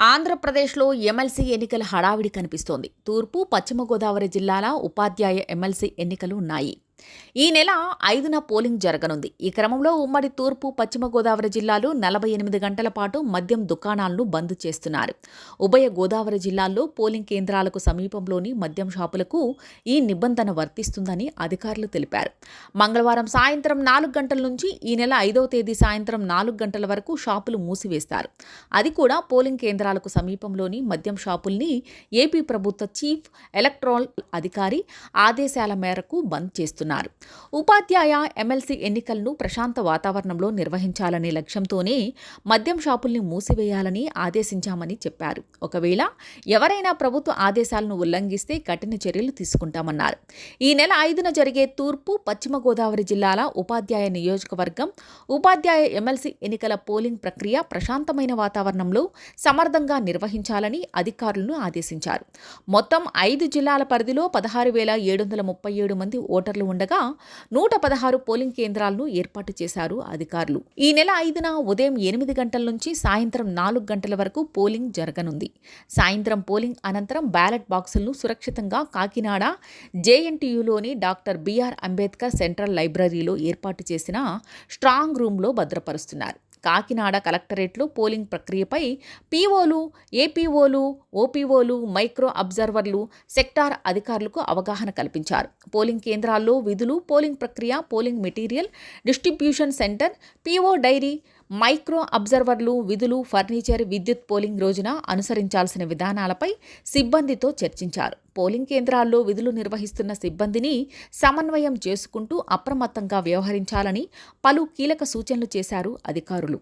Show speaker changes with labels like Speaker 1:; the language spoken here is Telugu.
Speaker 1: ఆంధ్రప్రదేశ్లో ఎమ్మెల్సీ ఎన్నికల హడావిడి కనిపిస్తోంది. తూర్పు పశ్చిమ గోదావరి జిల్లాల ఉపాధ్యాయ ఎమ్మెల్సీ ఎన్నికలు ఉన్నాయి. ఈ నెల ఐదున పోలింగ్ జరగనుంది. ఈ క్రమంలో ఉమ్మడి తూర్పు పశ్చిమ గోదావరి జిల్లాలో నలభై ఎనిమిది గంటల పాటు మద్యం దుకాణాలను బంద్ చేస్తున్నారు. ఉభయ గోదావరి జిల్లాల్లో పోలింగ్ కేంద్రాలకు సమీపంలోని మద్యం షాపులకు ఈ నిబంధన వర్తిస్తుందని అధికారులు తెలిపారు. మంగళవారం సాయంత్రం నాలుగు గంటల నుంచి ఈ నెల ఐదవ తేదీ సాయంత్రం నాలుగు గంటల వరకు షాపులు మూసివేస్తారు. అది కూడా పోలింగ్ కేంద్రాలకు సమీపంలోని మద్యం షాపుల్ని ఏపీ ప్రభుత్వ చీఫ్ ఎలక్ట్రాల్ అధికారి ఆదేశాల మేరకు బంద్ చేస్తున్నారు. ఉపాధ్యాయ ఎమ్మెల్సీ ఎన్నికలను ప్రశాంత వాతావరణంలో నిర్వహించాలనే లక్ష్యంతోనే మద్యం షాపుల్ని మూసివేయాలని ఆదేశించామని చెప్పారు. ఒకవేళ ఎవరైనా ప్రభుత్వ ఆదేశాలను ఉల్లంఘిస్తే కఠిన చర్యలు తీసుకుంటామన్నారు. ఈ నెల ఐదున జరిగే తూర్పు పశ్చిమ గోదావరి జిల్లాల ఉపాధ్యాయ నియోజకవర్గం ఉపాధ్యాయ ఎమ్మెల్సీ ఎన్నికల పోలింగ్ ప్రక్రియ ప్రశాంతమైన వాతావరణంలో సమర్థంగా నిర్వహించాలని అధికారులను ఆదేశించారు. మొత్తం ఐదు జిల్లాల పరిధిలో పదహారు వేల ఏడు వందల ముప్పై ఏడు మంది ఓటర్లు ఉండగా నూట పదహారు పోలింగ్ కేంద్రాలను ఏర్పాటు చేశారు అధికారులు. ఈ నెల ఐదున ఉదయం ఎనిమిది గంటల నుంచి సాయంత్రం నాలుగు గంటల వరకు పోలింగ్ జరగనుంది. సాయంత్రం పోలింగ్ అనంతరం బ్యాలెట్ బాక్సులను సురక్షితంగా కాకినాడ జేఎన్టీయులోని డాక్టర్ బిఆర్ అంబేద్కర్ సెంట్రల్ లైబ్రరీలో ఏర్పాటు చేసిన స్ట్రాంగ్ రూమ్లో భద్రపరుస్తున్నారు. కాకినాడ కలెక్టరేట్లో పోలింగ్ ప్రక్రియపై పీఓలు ఏపీఓలు ఓపీఓలు మైక్రో అబ్జర్వర్లు సెక్టార్ అధికారులకు అవగాహన కల్పించారు. పోలింగ్ కేంద్రాల్లో విధులు పోలింగ్ ప్రక్రియ polling material distribution centre PO diary micro అబ్జర్వర్లు విధులు ఫర్నిచర్ విద్యుత్ పోలింగ్ రోజున అనుసరించాల్సిన విధానాలపై సిబ్బందితో చర్చించారు. పోలింగ్ కేంద్రాల్లో విధులు నిర్వహిస్తున్న సిబ్బందిని సమన్వయం చేసుకుంటూ అప్రమత్తంగా వ్యవహరించాలని పలు కీలక సూచనలు చేశారు అధికారులు.